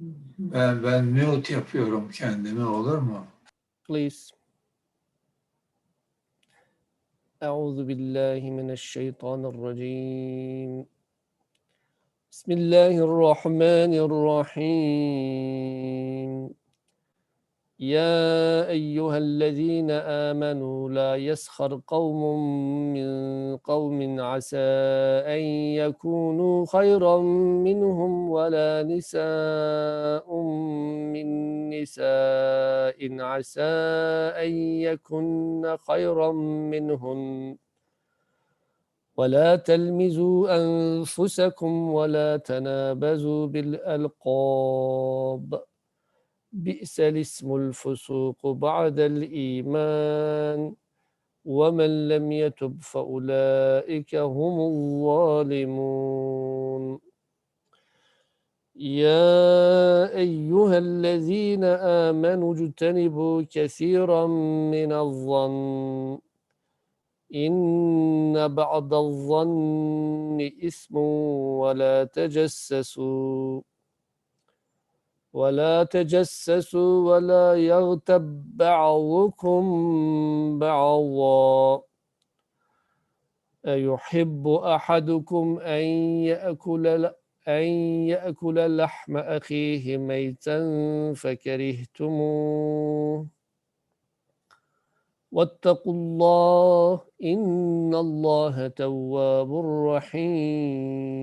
Ben, ben mute yapıyorum kendimi olur mu? Please. Euzu billahi mineşşeytanirracim. Bismillahirrahmanirrahim. يا أيها الذين آمنوا لا يسخر قوم من قوم عسى أن يكونوا خيرا منهم ولا نساء من نساء عسى أن يكن خيرا منهن. ولا تلمزوا أنفسكم ولا تنابزوا بالألقاب. بئس الاسم الفسوق بعد الإيمان ومن لم يتب فأولئك هم الظالمون. يا أيها الذين آمنوا اجتنبوا كثيرا من الظن إن بعض الظن إثم ولا تجسسوا. ولا تجسسوا ولا يغتب بعضكم بعضا. أيحب أحدكم أن يأكل أن يأكل لحم أخيه ميتا فكرهتموه. واتقوا الله إن الله تواب رحيم.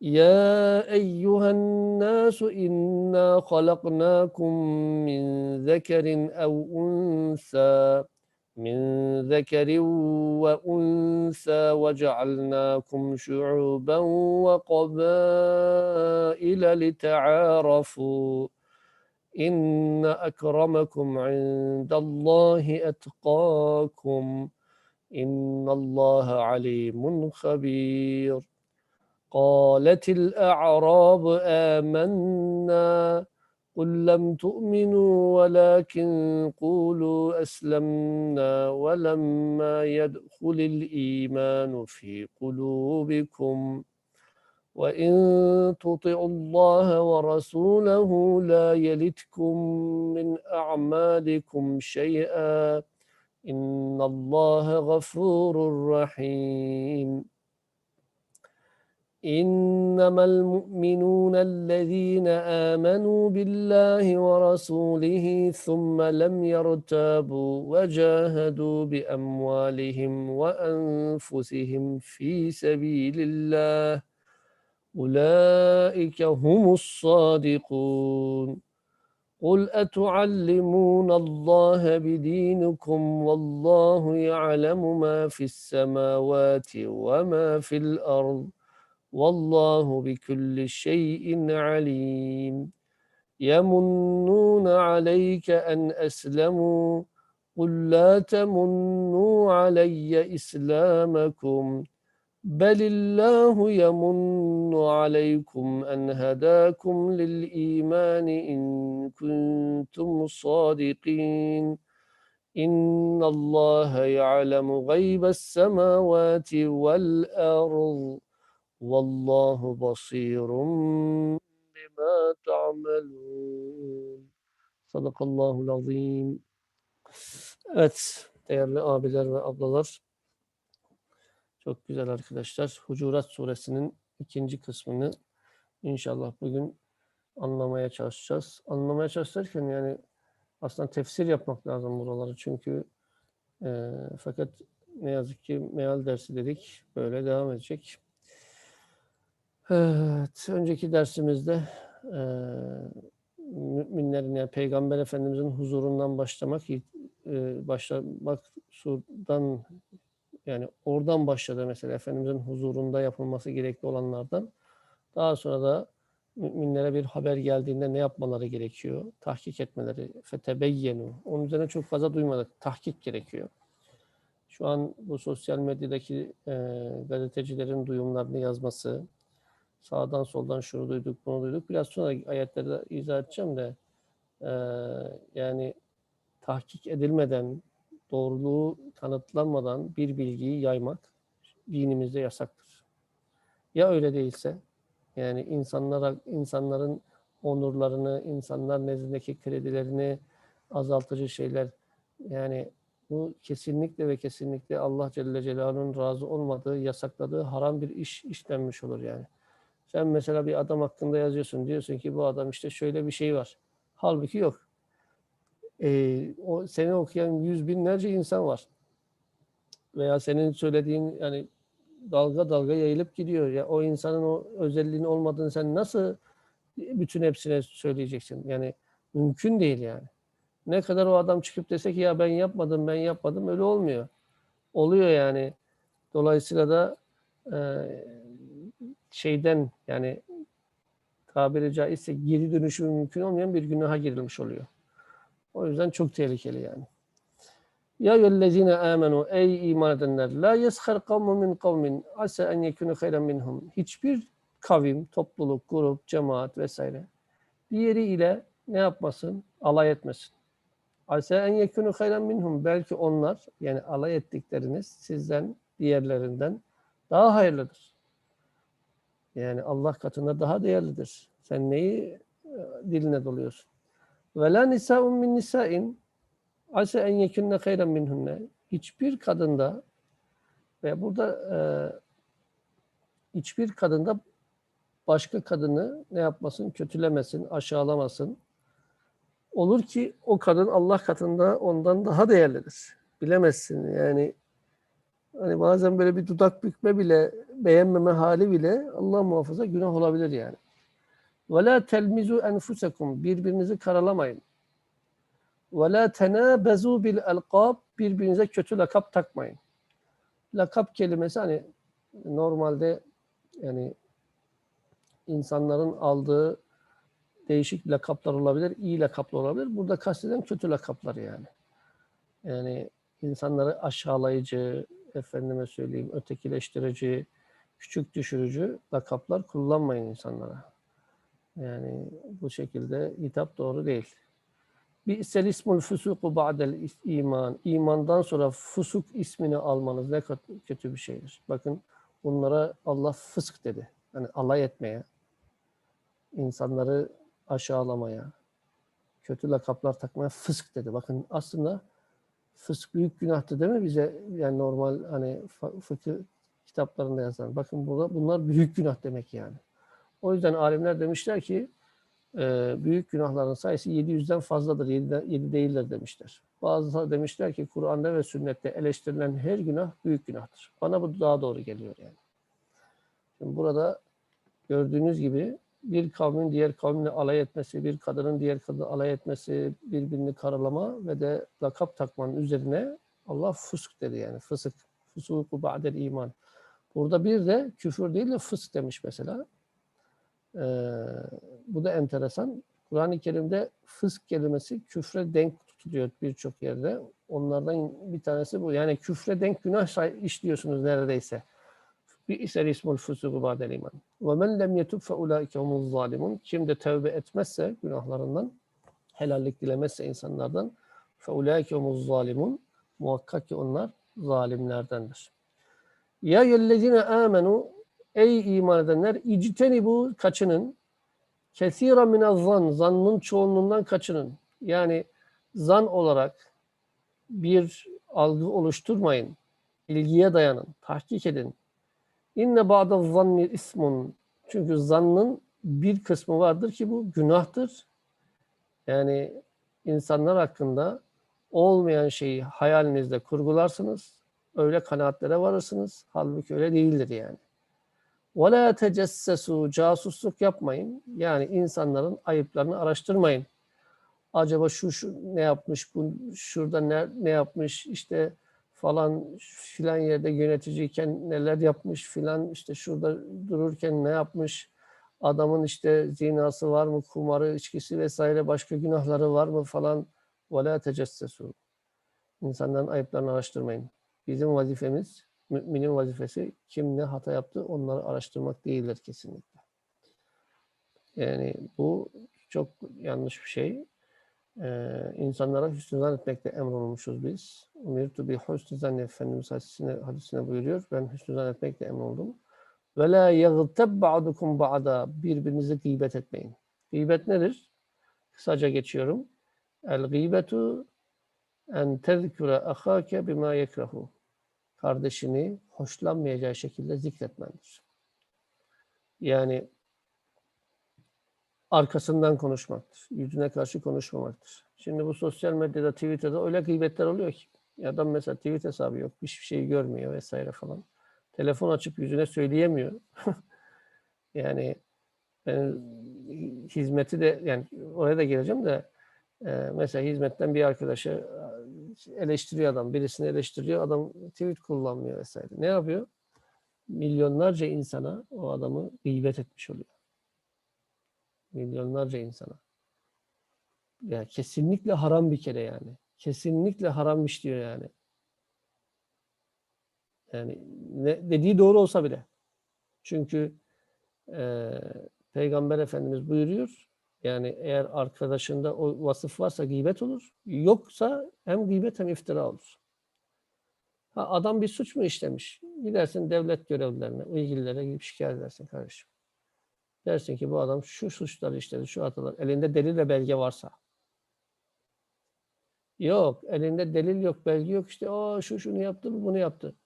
يا أيها الناس إنا خلقناكم من ذكر أو أنثى من ذكر وأنثى وجعلناكم شعوبا وقبائل لتعارفوا. إن أكرمكم عند الله أتقاكم. إن الله عليم خبير. قالت الأعراب آمنا قل لم تؤمنوا ولكن قولوا أسلمنا ولما يدخل الإيمان في قلوبكم وإن تطيعوا الله ورسوله لا يلتكم من أعمالكم شيئا إن الله غفور رحيم إنما المؤمنون الذين آمنوا بالله ورسوله ثم لم يرتابوا وجاهدوا بأموالهم وأنفسهم في سبيل الله أولئك هم الصادقون. قل أتعلمون الله بدينكم والله يعلم ما في السماوات وما في الأرض والله بكل شيء عليم. يمنون عليك أن أسلموا. قل لا تمنوا علي إسلامكم. بل الله يمن عليكم أن هداكم للإيمان إن كنتم صادقين. إن الله يعلم غيب السماوات والأرض. Vallahu basirun bima ta'malun. Sadakallahul azim. Evet değerli abiler ve ablalar. Çok güzel arkadaşlar. Hucurat suresinin ikinci kısmını inşallah bugün anlamaya çalışacağız. Anlamaya çalışırken yani aslında tefsir yapmak lazım buraları. Çünkü e, fakat ne yazık ki meal dersi dedik. Böyle devam edecek. Evet, önceki dersimizde e, müminlerin yani Peygamber Efendimizin huzurundan başlamak, e, başlamak surdan yani oradan başladı mesela Efendimizin huzurunda yapılması gerekli olanlardan. Daha sonra da müminlere bir haber geldiğinde ne yapmaları gerekiyor? Tahkik etmeleri. Fetebeyyenu. Onun üzerine çok fazla duymadık. Tahkik gerekiyor. Şu an bu sosyal medyadaki e, gazetecilerin duyumlarını yazması, sağdan soldan şunu duyduk, bunu duyduk. Biraz sonra ayetleri de izah edeceğim de e, yani tahkik edilmeden, doğruluğu kanıtlanmadan bir bilgiyi yaymak dinimizde yasaktır. Ya öyle değilse, Yani insanlara insanların onurlarını, insanlar nezdindeki kredilerini azaltıcı şeyler. Yani bu kesinlikle ve kesinlikle Allah Celle Celaluhu'nun razı olmadığı, yasakladığı haram bir iş işlenmiş olur yani. Sen mesela bir adam hakkında yazıyorsun. Diyorsun ki bu adam işte şöyle bir şey var. Halbuki yok. Ee, o seni okuyan yüz binlerce insan var. Veya senin söylediğin yani dalga dalga yayılıp gidiyor. Ya o insanın o özelliğinin olmadığını sen nasıl bütün hepsine söyleyeceksin? Yani mümkün değil yani. Ne kadar o adam çıkıp dese ki ya ben yapmadım, ben yapmadım öyle olmuyor. Oluyor yani. Dolayısıyla da e, şeyden yani tabiri caizse geri dönüşümü mümkün olmayan bir günaha girilmiş oluyor. O yüzden çok tehlikeli yani. Ya yellezine amenu ey iman edenler la yeshar kavmun min kavmin asa en yekunu hayran minhum. Hiçbir kavim, topluluk, grup, cemaat vesaire diğeri ile ne yapmasın? Alay etmesin. Asa en yekunu hayran minhum. Belki onlar yani alay ettikleriniz sizden diğerlerinden daha hayırlıdır. Yani Allah katında daha değerlidir. Sen neyi e, diline doluyorsun? Ve la nisa'un min nisa'in ase en yekunne hayran minhunne. Hiçbir kadında ve burada e, hiçbir kadında başka kadını ne yapmasın? Kötülemesin, aşağılamasın. Olur ki o kadın Allah katında ondan daha değerlidir. Bilemezsin yani hani bazen böyle bir dudak bükme bile beğenmeme hali bile Allah muhafaza günah olabilir yani. Ve la telmizu enfusekum birbirinizi karalamayın. Ve la tenabezu bil elkab birbirinize kötü lakap takmayın. Lakap kelimesi hani normalde yani insanların aldığı değişik lakaplar olabilir, iyi lakaplar olabilir. Burada kasteden kötü lakaplar yani. Yani insanları aşağılayıcı, efendime söyleyeyim ötekileştirici, küçük düşürücü lakaplar kullanmayın insanlara. Yani bu şekilde hitap doğru değil. Bi'sel ismul fusuku ba'del iman. İmandan sonra fusuk ismini almanız ne kötü bir şeydir. Bakın bunlara Allah fısk dedi. Yani alay etmeye, insanları aşağılamaya, kötü lakaplar takmaya fısk dedi. Bakın aslında fısk büyük günahtı değil mi bize? Yani normal hani fıkıh kitaplarında yazan. Bakın burada bunlar büyük günah demek yani. O yüzden alimler demişler ki e, büyük günahların sayısı 700'den fazladır, 7, 7 değildir demişler. Bazıları demişler ki Kur'an'da ve sünnette eleştirilen her günah büyük günahtır. Bana bu daha doğru geliyor yani. Şimdi burada gördüğünüz gibi bir kavmin diğer kavminle alay etmesi, bir kadının diğer kadını alay etmesi, birbirini karalama ve de lakap takmanın üzerine Allah fusk dedi yani. Fısık. Fusuku ba'del iman. Burada bir de küfür değil de fısk demiş mesela. Ee, bu da enteresan. Kur'an-ı Kerim'de fısk kelimesi küfre denk tutuluyor birçok yerde. Onlardan bir tanesi bu. Yani küfre denk günah işliyorsunuz neredeyse. Bi'sel ismul fusuku ba'del iman. Ve men lem yetub fe ulaike humuz zalimun. Kim de tevbe etmezse günahlarından, helallik dilemezse insanlardan fe ulaike humuz zalimun. Muhakkak ki onlar zalimlerdendir. Ya yellezine amenu ey iman edenler icteni bu kaçının kesira minez zan zannın çoğunluğundan kaçının. Yani zan olarak bir algı oluşturmayın. Bilgiye dayanın, tahkik edin. İnne ba'da zanni ismun. Çünkü zannın bir kısmı vardır ki bu günahtır. Yani insanlar hakkında olmayan şeyi hayalinizde kurgularsınız. Öyle kanaatlere varırsınız. Halbuki öyle değildir yani. وَلَا تَجَسَّسُوا Casusluk yapmayın. Yani insanların ayıplarını araştırmayın. Acaba şu, şu ne yapmış, bu şurada ne, ne yapmış, işte falan filan yerde yöneticiyken neler yapmış filan işte şurada dururken ne yapmış adamın işte zinası var mı kumarı içkisi vesaire başka günahları var mı falan. La tecessesu. İnsanların ayıplarını araştırmayın. Bizim vazifemiz müminin vazifesi kim ne hata yaptı onları araştırmak değildir kesinlikle. Yani bu çok yanlış bir şey ee, insanlara hüsnü zan etmekle emrolunmuşuz biz. Umirtu bi husnü zanni Efendimiz hadisine, hadisine buyuruyor. Ben hüsnü zan etmekle emroldum. Ve la yagtab ba'dukum ba'da. Birbirinizi gıybet etmeyin. Gıybet nedir? Kısaca geçiyorum. El gıybetu en tezkure ahake bima yekrahu. Kardeşini hoşlanmayacağı şekilde zikretmendir. Yani arkasından konuşmaktır. Yüzüne karşı konuşmamaktır. Şimdi bu sosyal medyada, Twitter'da öyle gıybetler oluyor ki. Adam mesela tweet hesabı yok, hiçbir şey görmüyor vesaire falan. Telefon açıp yüzüne söyleyemiyor. yani ben hizmeti de yani oraya da geleceğim de e, mesela hizmetten bir arkadaşı e, eleştiriyor adam, birisini eleştiriyor, adam tweet kullanmıyor vesaire. Ne yapıyor? Milyonlarca insana o adamı gıybet etmiş oluyor. Milyonlarca insana. Yani kesinlikle haram bir kere yani. Kesinlikle harammış diyor yani. Yani ne, dediği doğru olsa bile. Çünkü e, Peygamber Efendimiz buyuruyor. Yani eğer arkadaşında o vasıf varsa gıybet olur. Yoksa hem gıybet hem iftira olur. Ha, adam bir suç mu işlemiş? Gidersin devlet görevlilerine, ilgililere gidip şikayet edersin kardeşim. Dersin ki bu adam şu suçları işledi, şu hatalar. Elinde delil ve belge varsa. Yok, elinde delil yok, belge yok. İşte o şu şunu yaptı, bu bunu yaptı.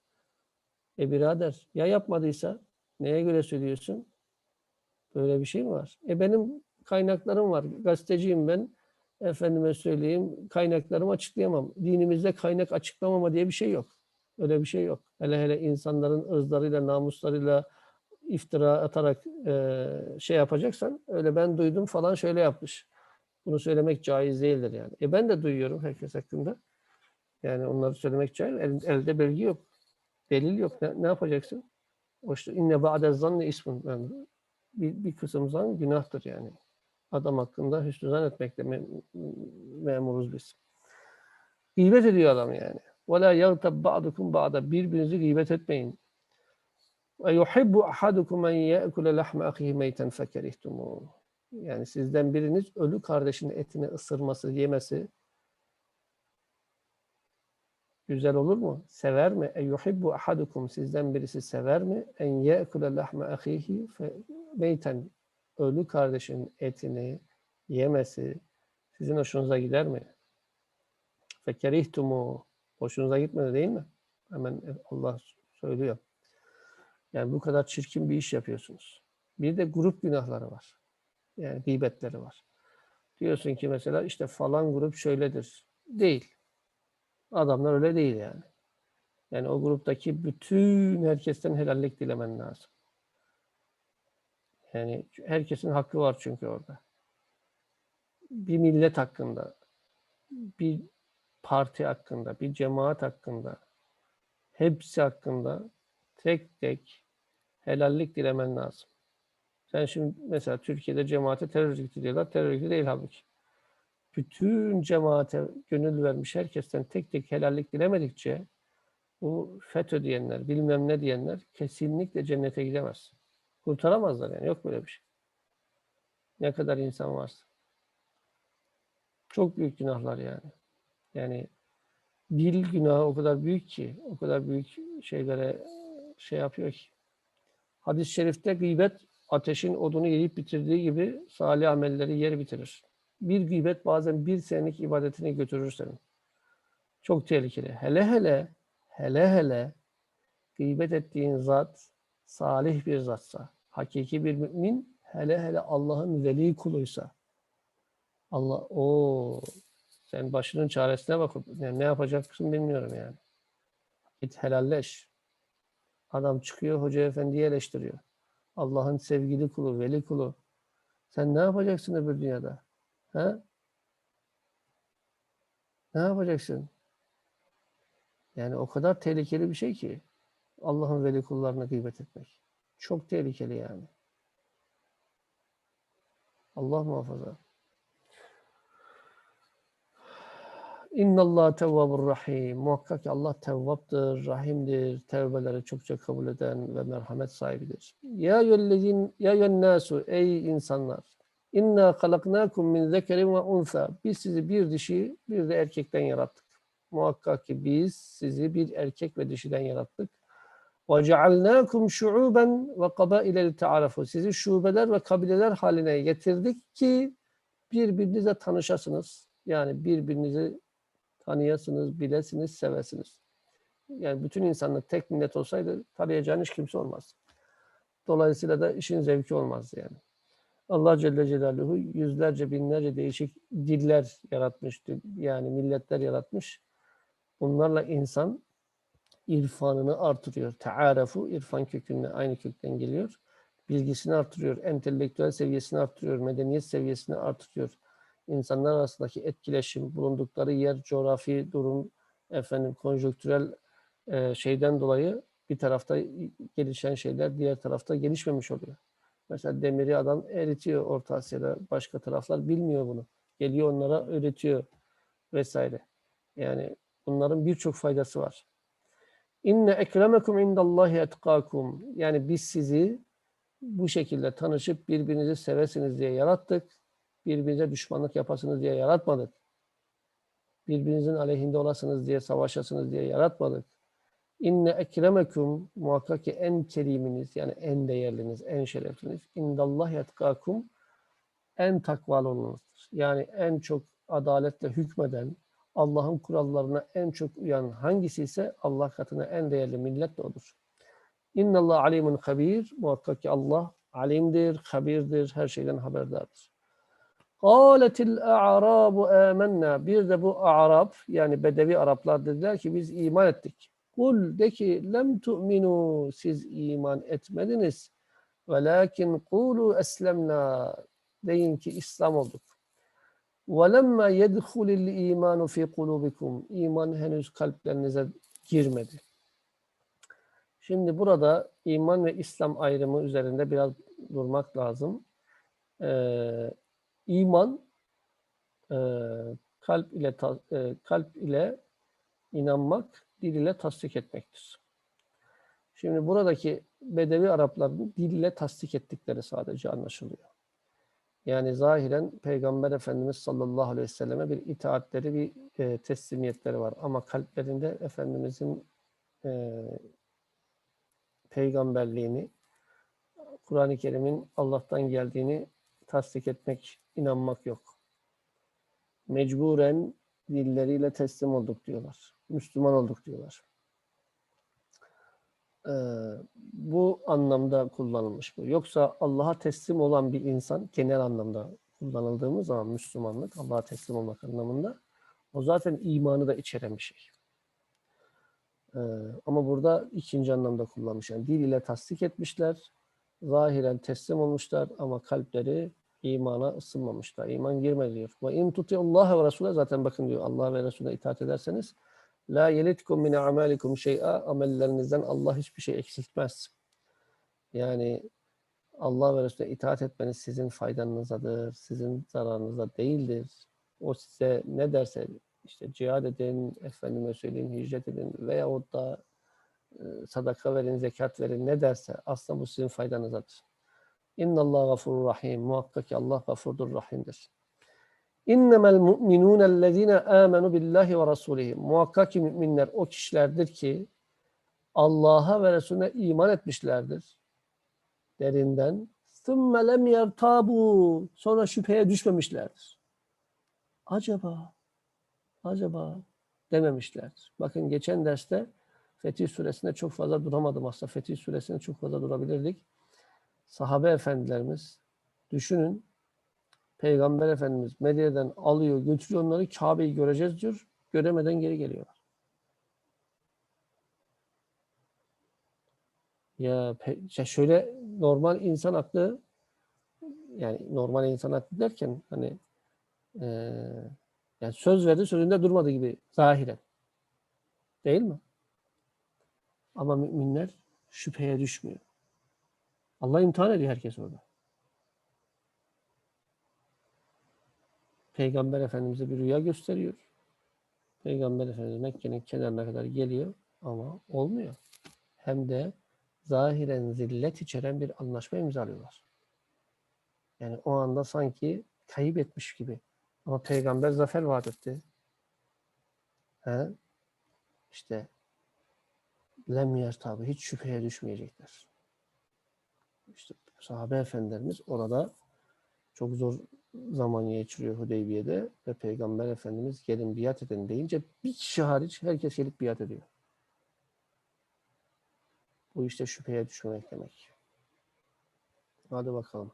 E birader, ya yapmadıysa neye göre söylüyorsun? Böyle bir şey mi var? E benim kaynaklarım var. Gazeteciyim ben. Efendime söyleyeyim, kaynaklarımı açıklayamam. Dinimizde kaynak açıklamama diye bir şey yok. Öyle bir şey yok. Hele hele insanların ırzlarıyla, namuslarıyla iftira atarak e, şey yapacaksan öyle ben duydum falan şöyle yapmış. Bunu söylemek caiz değildir yani. E ben de duyuyorum herkes hakkında. Yani onları söylemek caiz. El- elde belge yok. Delil yok. Ne, ne yapacaksın? O işte inne ba'de zanni ismun. Yani bir, bir kısım zan günahtır yani. Adam hakkında hüsnü zan etmekle mem- memuruz biz. Gıybet ediyor adam yani. وَلَا يَغْتَبْ بَعْضُكُمْ بَعْضًا Birbirinizi gıybet etmeyin. Ve yuhibbu ahadukum en ye'kule lahme ahihi meyten fekerihtumu. Yani sizden biriniz ölü kardeşinin etini ısırması, yemesi güzel olur mu? Sever mi? E yuhibbu ahadukum sizden birisi sever mi? En ye'kule lahme ahihi meyten ölü kardeşinin etini yemesi sizin hoşunuza gider mi? Fekerihtumu hoşunuza gitmedi değil mi? Hemen Allah söylüyor. Yani bu kadar çirkin bir iş yapıyorsunuz. Bir de grup günahları var. Yani gıybetleri var. Diyorsun ki mesela işte falan grup şöyledir. Değil. Adamlar öyle değil yani. Yani o gruptaki bütün herkesten helallik dilemen lazım. Yani herkesin hakkı var çünkü orada. Bir millet hakkında, bir parti hakkında, bir cemaat hakkında, hepsi hakkında tek tek helallik dilemen lazım. Sen şimdi mesela Türkiye'de cemaate terör örgütü diyorlar. Terör örgütü değil halbuki. Bütün cemaate gönül vermiş herkesten tek tek helallik dilemedikçe bu FETÖ diyenler, bilmem ne diyenler kesinlikle cennete gidemez. Kurtaramazlar yani. Yok böyle bir şey. Ne kadar insan varsa. Çok büyük günahlar yani. Yani dil günahı o kadar büyük ki, o kadar büyük şeylere şey yapıyor ki. Hadis-i şerifte gıybet ateşin odunu yiyip bitirdiği gibi salih amelleri yer bitirir. Bir gıybet bazen bir senelik ibadetini götürür senin. Çok tehlikeli. Hele hele, hele hele gıybet ettiğin zat salih bir zatsa, hakiki bir mümin, hele hele Allah'ın veli kuluysa, Allah o sen başının çaresine bakıp yani ne yapacaksın bilmiyorum yani. Git helalleş. Adam çıkıyor hoca efendiyi eleştiriyor. Allah'ın sevgili kulu, veli kulu. Sen ne yapacaksın öbür dünyada? Ha? Ne yapacaksın? Yani o kadar tehlikeli bir şey ki Allah'ın veli kullarına gıybet etmek. Çok tehlikeli yani. Allah muhafaza. İnnallâhe tevvabur rahim. Muhakkak Allah tevvaptır, rahimdir, tevbeleri çokça kabul eden ve merhamet sahibidir. Ya yüllezin, ya yennâsu, ey insanlar. İnna halaknâkum min zekerin ve unsa. Biz sizi bir dişi, bir de erkekten yarattık. Muhakkak ki biz sizi bir erkek ve dişiden yarattık. Ve cealnâkum şu'uben ve kabâile ta'arafu. Sizi şubeler ve kabileler haline getirdik ki birbirinizle tanışasınız. Yani birbirinizi tanıyasınız, bilesiniz, sevesiniz. Yani bütün insanlık tek millet olsaydı tanıyacağın hiç kimse olmaz. Dolayısıyla da işin zevki olmaz yani. Allah Celle Celaluhu yüzlerce, binlerce değişik diller yaratmış. Yani milletler yaratmış. Bunlarla insan irfanını artırıyor. Tearefu, irfan kökünde aynı kökten geliyor. Bilgisini artırıyor, entelektüel seviyesini artırıyor, medeniyet seviyesini artırıyor. İnsanlar arasındaki etkileşim, bulundukları yer, coğrafi durum, efendim konjonktürel e, şeyden dolayı bir tarafta gelişen şeyler diğer tarafta gelişmemiş oluyor. Mesela demiri adam eritiyor Orta Asya'da. Başka taraflar bilmiyor bunu. Geliyor onlara öğretiyor vesaire. Yani bunların birçok faydası var. İnne ekremekum indallahi etkakum. Yani biz sizi bu şekilde tanışıp birbirinizi sevesiniz diye yarattık. Birbirinize düşmanlık yapasınız diye yaratmadık. Birbirinizin aleyhinde olasınız diye, savaşasınız diye yaratmadık. İnne ekremekum muhakkak ki en keriminiz yani en değerliniz, en şerefliniz. İndallah yetkakum en takvalı olanınızdır. Yani en çok adaletle hükmeden, Allah'ın kurallarına en çok uyan hangisi ise Allah katına en değerli millet de odur. İnnallah alimun habir. Muhakkak ki Allah alimdir, habirdir, her şeyden haberdardır. Kâletil a'rabu âmennâ. Bir de bu Arap yani Bedevi Araplar dediler ki biz iman ettik. Kul de ki lem tu'minu siz iman etmediniz. Velakin kulu eslemna deyin ki İslam olduk. وَلَمَّا يَدْخُلِ الْا۪يمَانُ ف۪ي قُلُوبِكُمْ İman henüz kalplerinize girmedi. Şimdi burada iman ve İslam ayrımı üzerinde biraz durmak lazım. Ee, iman e, kalp ile ta- e, kalp ile inanmak, dil ile tasdik etmektir. Şimdi buradaki Bedevi Arapların dil ile tasdik ettikleri sadece anlaşılıyor. Yani zahiren Peygamber Efendimiz sallallahu aleyhi ve selleme bir itaatleri, bir e, teslimiyetleri var. Ama kalplerinde Efendimizin e, peygamberliğini, Kur'an-ı Kerim'in Allah'tan geldiğini tasdik etmek, inanmak yok. Mecburen dilleriyle teslim olduk diyorlar. Müslüman olduk diyorlar. Ee, bu anlamda kullanılmış bu. Yoksa Allah'a teslim olan bir insan genel anlamda kullanıldığımız zaman Müslümanlık Allah'a teslim olmak anlamında o zaten imanı da içeren bir şey. Ee, ama burada ikinci anlamda kullanmış. Yani dil ile tasdik etmişler, zahiren teslim olmuşlar ama kalpleri imana ısınmamışlar. İman girmedi diyor. Ve in Allah ve Resul'e zaten bakın diyor Allah ve Resul'e itaat ederseniz La yelitkum min amalikum şey'a amellerinizden Allah hiçbir şey eksiltmez. Yani Allah ve Resulüne itaat etmeniz sizin faydanızadır, sizin zararınıza değildir. O size ne derse işte cihad edin, efendime söyleyeyim hicret edin veyahut da e, sadaka verin, zekat verin ne derse aslında bu sizin faydanızadır. İnna Allah gafurur rahim. Muhakkak ki Allah gafurdur, rahimdir. İnnemel mu'minûne ellezîne âmenû billahi ve rasûlihi. Muhakkak ki müminler o kişilerdir ki Allah'a ve Resulüne iman etmişlerdir. Derinden. ثُمَّ لَمْ يَرْتَابُوا Sonra şüpheye düşmemişlerdir. Acaba, acaba dememişlerdir. Bakın geçen derste Fetih Suresinde çok fazla duramadım aslında. Fetih Suresinde çok fazla durabilirdik. Sahabe efendilerimiz düşünün Peygamber Efendimiz Medine'den alıyor, götürüyor onları Kabe'yi göreceğiz diyor. Göremeden geri geliyorlar. Ya pe- şöyle normal insan aklı yani normal insan aklı derken hani e, yani söz verdi sözünde durmadı gibi zahiren. Değil mi? Ama müminler şüpheye düşmüyor. Allah imtihan ediyor herkes orada. Peygamber Efendimiz'e bir rüya gösteriyor. Peygamber Efendimiz Mekke'nin kenarına kadar geliyor ama olmuyor. Hem de zahiren zillet içeren bir anlaşma imzalıyorlar. Yani o anda sanki kayıp etmiş gibi. Ama peygamber zafer vaat etti. He? İşte lem yertabi hiç şüpheye düşmeyecekler. İşte sahabe efendilerimiz orada çok zor zaman geçiriyor Hudeybiye'de ve Peygamber Efendimiz gelin biat edin deyince bir kişi hariç herkes gelip biat ediyor. Bu işte şüpheye düşmemek demek. Hadi bakalım.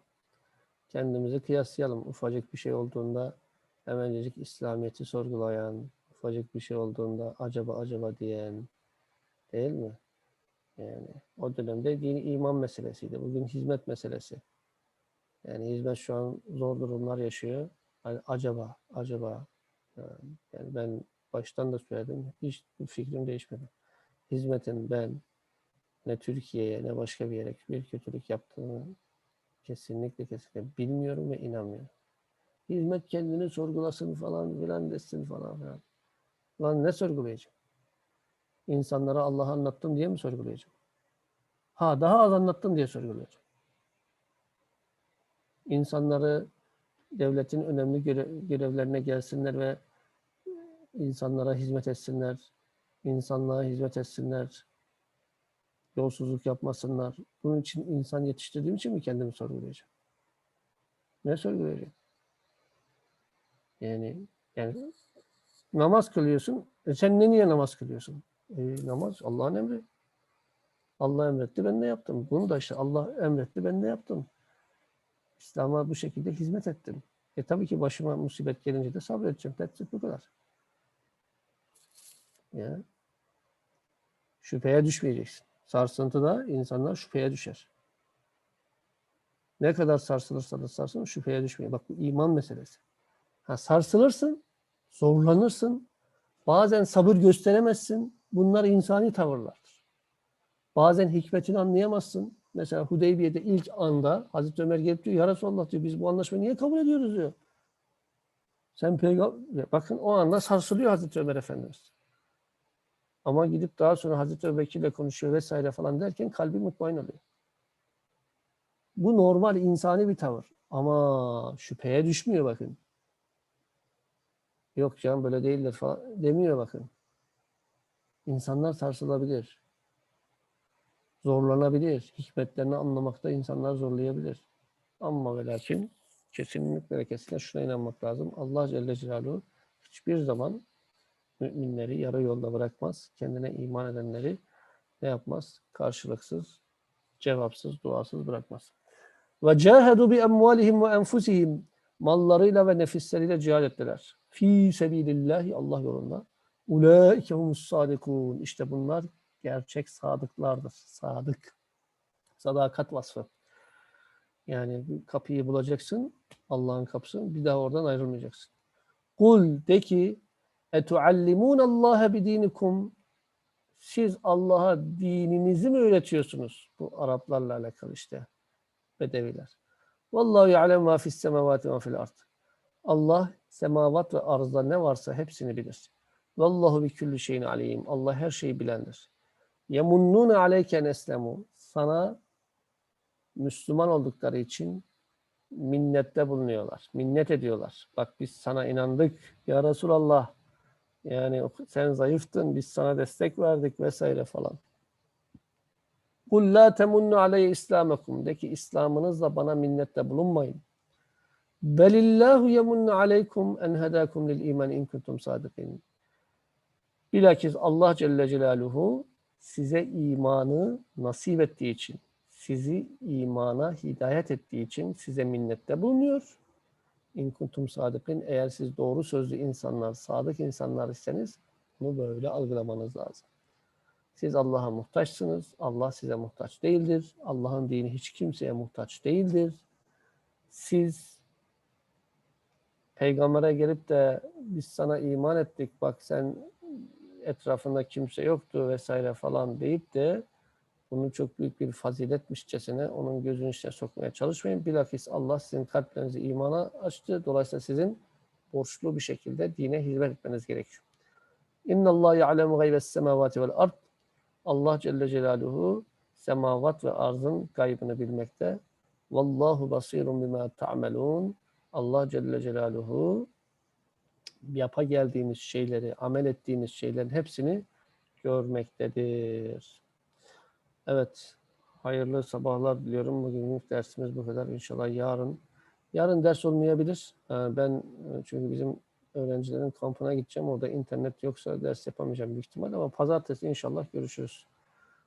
Kendimizi kıyaslayalım. Ufacık bir şey olduğunda hemencecik İslamiyet'i sorgulayan, ufacık bir şey olduğunda acaba acaba diyen değil mi? Yani o dönemde dini iman meselesiydi. Bugün hizmet meselesi. Yani hizmet şu an zor durumlar yaşıyor. Hani acaba, acaba yani yani ben baştan da söyledim. Hiç fikrim değişmedi. Hizmetin ben ne Türkiye'ye ne başka bir yere bir kötülük yaptığını kesinlikle kesinlikle bilmiyorum ve inanmıyorum. Hizmet kendini sorgulasın falan filan desin falan filan. Lan ne sorgulayacağım? İnsanlara Allah'ı anlattım diye mi sorgulayacağım? Ha daha az anlattım diye sorgulayacağım. İnsanları devletin önemli göre- görevlerine gelsinler ve insanlara hizmet etsinler. insanlığa hizmet etsinler. Yolsuzluk yapmasınlar. Bunun için insan yetiştirdiğim için mi kendimi sorgulayacağım? Ne sorgulayacağım? Yani yani namaz kılıyorsun. E sen ne niye namaz kılıyorsun? E, namaz Allah'ın emri. Allah emretti ben de yaptım. Bunu da işte Allah emretti ben de yaptım. İslam'a bu şekilde hizmet ettim. E tabii ki başıma musibet gelince de sabredeceğim. That's it, bu kadar. Ya. Şüpheye düşmeyeceksin. Sarsıntıda insanlar şüpheye düşer. Ne kadar sarsılırsa da sarsın şüpheye düşmeyin. Bak bu iman meselesi. Ha, sarsılırsın, zorlanırsın, bazen sabır gösteremezsin. Bunlar insani tavırlardır. Bazen hikmetini anlayamazsın. Mesela Hudeybiye'de ilk anda Hazreti Ömer gelip diyor ya Resulallah diyor biz bu anlaşmayı niye kabul ediyoruz diyor. Sen peygamber bakın o anda sarsılıyor Hazreti Ömer Efendimiz. Ama gidip daha sonra Hazreti Ebubekir'le konuşuyor vesaire falan derken kalbi mutmain oluyor. Bu normal insani bir tavır. Ama şüpheye düşmüyor bakın. Yok canım böyle değildir falan demiyor bakın. İnsanlar sarsılabilir. Zorlanabilir. Hikmetlerini anlamakta insanlar zorlayabilir. Ama ve lakin kesinlikle ve kesinlikle şuna inanmak lazım. Allah Celle Celaluhu hiçbir zaman müminleri yarı yolda bırakmaz. Kendine iman edenleri ne yapmaz? Karşılıksız, cevapsız, duasız bırakmaz. Ve cahedu bi emvalihim ve enfusihim mallarıyla ve nefisleriyle cihad ettiler. Fi sebilillahi Allah yolunda. Ulaike humus sadikun. İşte bunlar gerçek sadıklardır. Sadık. Sadakat vasfı. Yani kapıyı bulacaksın. Allah'ın kapısını. Bir daha oradan ayrılmayacaksın. Kul de ki etuallimun Allah bidinikum siz Allah'a dininizi mi öğretiyorsunuz? Bu Araplarla alakalı işte. Bedeviler. Vallahu ya'lem ma fis semavati ve fil ard. Allah semavat ve arzda ne varsa hepsini bilir. Vallahu bi kulli şeyin alim. Allah her şeyi bilendir. Yemunnune aleyken eslemu. Sana Müslüman oldukları için minnette bulunuyorlar. Minnet ediyorlar. Bak biz sana inandık ya Resulallah. Yani sen zayıftın biz sana destek verdik vesaire falan. Kul la temunnu aleyye islamakum. De ki İslamınızla bana minnette bulunmayın. Belillahu yemunnu aleykum en hedakum lil iman in kuntum sadikin. Bilakis Allah Celle Celaluhu size imanı nasip ettiği için, sizi imana hidayet ettiği için size minnette bulunuyor. İn kuntum sadıkın. Eğer siz doğru sözlü insanlar, sadık insanlar iseniz bunu böyle algılamanız lazım. Siz Allah'a muhtaçsınız. Allah size muhtaç değildir. Allah'ın dini hiç kimseye muhtaç değildir. Siz peygambere gelip de biz sana iman ettik bak sen etrafında kimse yoktu vesaire falan deyip de bunu çok büyük bir faziletmişçesine onun gözünün içine sokmaya çalışmayın. Bilakis Allah sizin kalplerinizi imana açtı. Dolayısıyla sizin borçlu bir şekilde dine hizmet etmeniz gerekiyor. İnna Allah ya'lemu gaybes semavati vel ard. Allah Celle Celaluhu semavat ve arzın gaybını bilmekte. Vallahu basirun bima ta'melun. Allah Celle Celaluhu yapa geldiğiniz şeyleri, amel ettiğiniz şeylerin hepsini görmektedir. Evet. Hayırlı sabahlar diliyorum. Bugünlük dersimiz bu kadar. İnşallah yarın. Yarın ders olmayabilir. Ee, Ben e, çünkü bizim öğrencilerin kampına gideceğim. Orada internet yoksa ders yapamayacağım büyük ihtimal ama pazartesi inşallah görüşürüz.